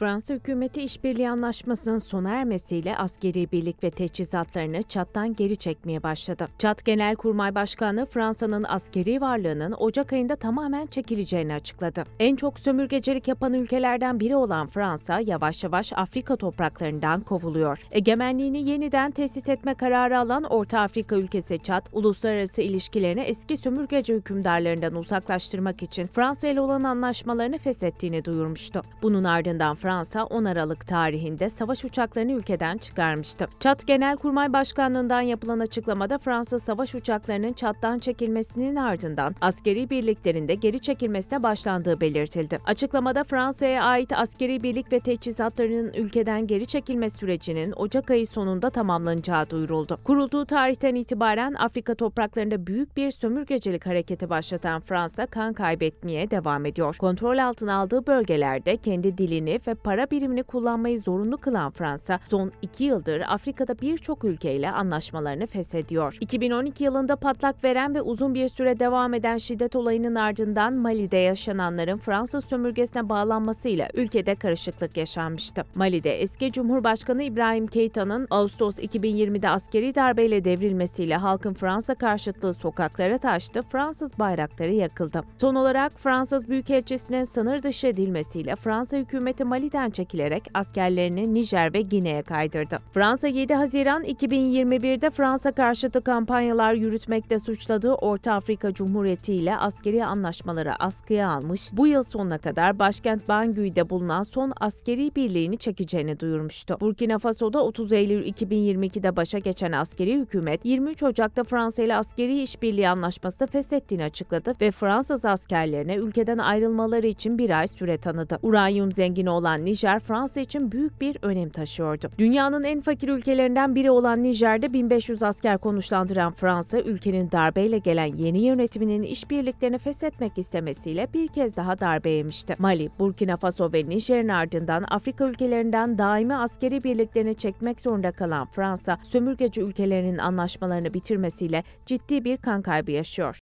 Fransa hükümeti işbirliği anlaşmasının sona ermesiyle askeri birlik ve teçhizatlarını Çat'tan geri çekmeye başladı. Çat Genelkurmay Başkanı Fransa'nın askeri varlığının Ocak ayında tamamen çekileceğini açıkladı. En çok sömürgecilik yapan ülkelerden biri olan Fransa yavaş yavaş Afrika topraklarından kovuluyor. Egemenliğini yeniden tesis etme kararı alan Orta Afrika ülkesi Çat, uluslararası ilişkilerini eski sömürgeci hükümdarlarından uzaklaştırmak için Fransa ile olan anlaşmalarını feshettiğini duyurmuştu. Bunun ardından Fransa 10 Aralık tarihinde savaş uçaklarını ülkeden çıkarmıştı. Çat Genelkurmay Başkanlığından yapılan açıklamada Fransa savaş uçaklarının Çat'tan çekilmesinin ardından askeri birliklerinde geri çekilmesine başlandığı belirtildi. Açıklamada Fransa'ya ait askeri birlik ve teçhizatlarının ülkeden geri çekilme sürecinin Ocak ayı sonunda tamamlanacağı duyuruldu. Kurulduğu tarihten itibaren Afrika topraklarında büyük bir sömürgecilik hareketi başlatan Fransa kan kaybetmeye devam ediyor. Kontrol altına aldığı bölgelerde kendi dilini ve para birimini kullanmayı zorunlu kılan Fransa, son iki yıldır Afrika'da birçok ülkeyle anlaşmalarını feshediyor. 2012 yılında patlak veren ve uzun bir süre devam eden şiddet olayının ardından Mali'de yaşananların Fransız sömürgesine bağlanmasıyla ülkede karışıklık yaşanmıştı. Mali'de eski Cumhurbaşkanı İbrahim Keita'nın Ağustos 2020'de askeri darbeyle devrilmesiyle halkın Fransa karşıtlığı sokaklara taştı, Fransız bayrakları yakıldı. Son olarak Fransız Büyükelçisi'nin sınır dışı edilmesiyle Fransa hükümeti Mali'den çekilerek askerlerini Nijer ve Gine'ye kaydırdı. Fransa 7 Haziran 2021'de Fransa karşıtı kampanyalar yürütmekte suçladığı Orta Afrika Cumhuriyeti ile askeri anlaşmaları askıya almış, bu yıl sonuna kadar başkent Bangüi'de bulunan son askeri birliğini çekeceğini duyurmuştu. Burkina Faso'da 30 Eylül 2022'de başa geçen askeri hükümet 23 Ocak'ta Fransa ile askeri işbirliği anlaşması feshettiğini açıkladı ve Fransız askerlerine ülkeden ayrılmaları için bir ay süre tanıdı. Uranyum zengini olan Nijer, Fransa için büyük bir önem taşıyordu. Dünyanın en fakir ülkelerinden biri olan Nijer'de 1500 asker konuşlandıran Fransa, ülkenin darbeyle gelen yeni yönetiminin işbirliklerini feshetmek istemesiyle bir kez daha darbe yemişti. Mali, Burkina Faso ve Nijer'in ardından Afrika ülkelerinden daimi askeri birliklerini çekmek zorunda kalan Fransa, sömürgeci ülkelerinin anlaşmalarını bitirmesiyle ciddi bir kan kaybı yaşıyor.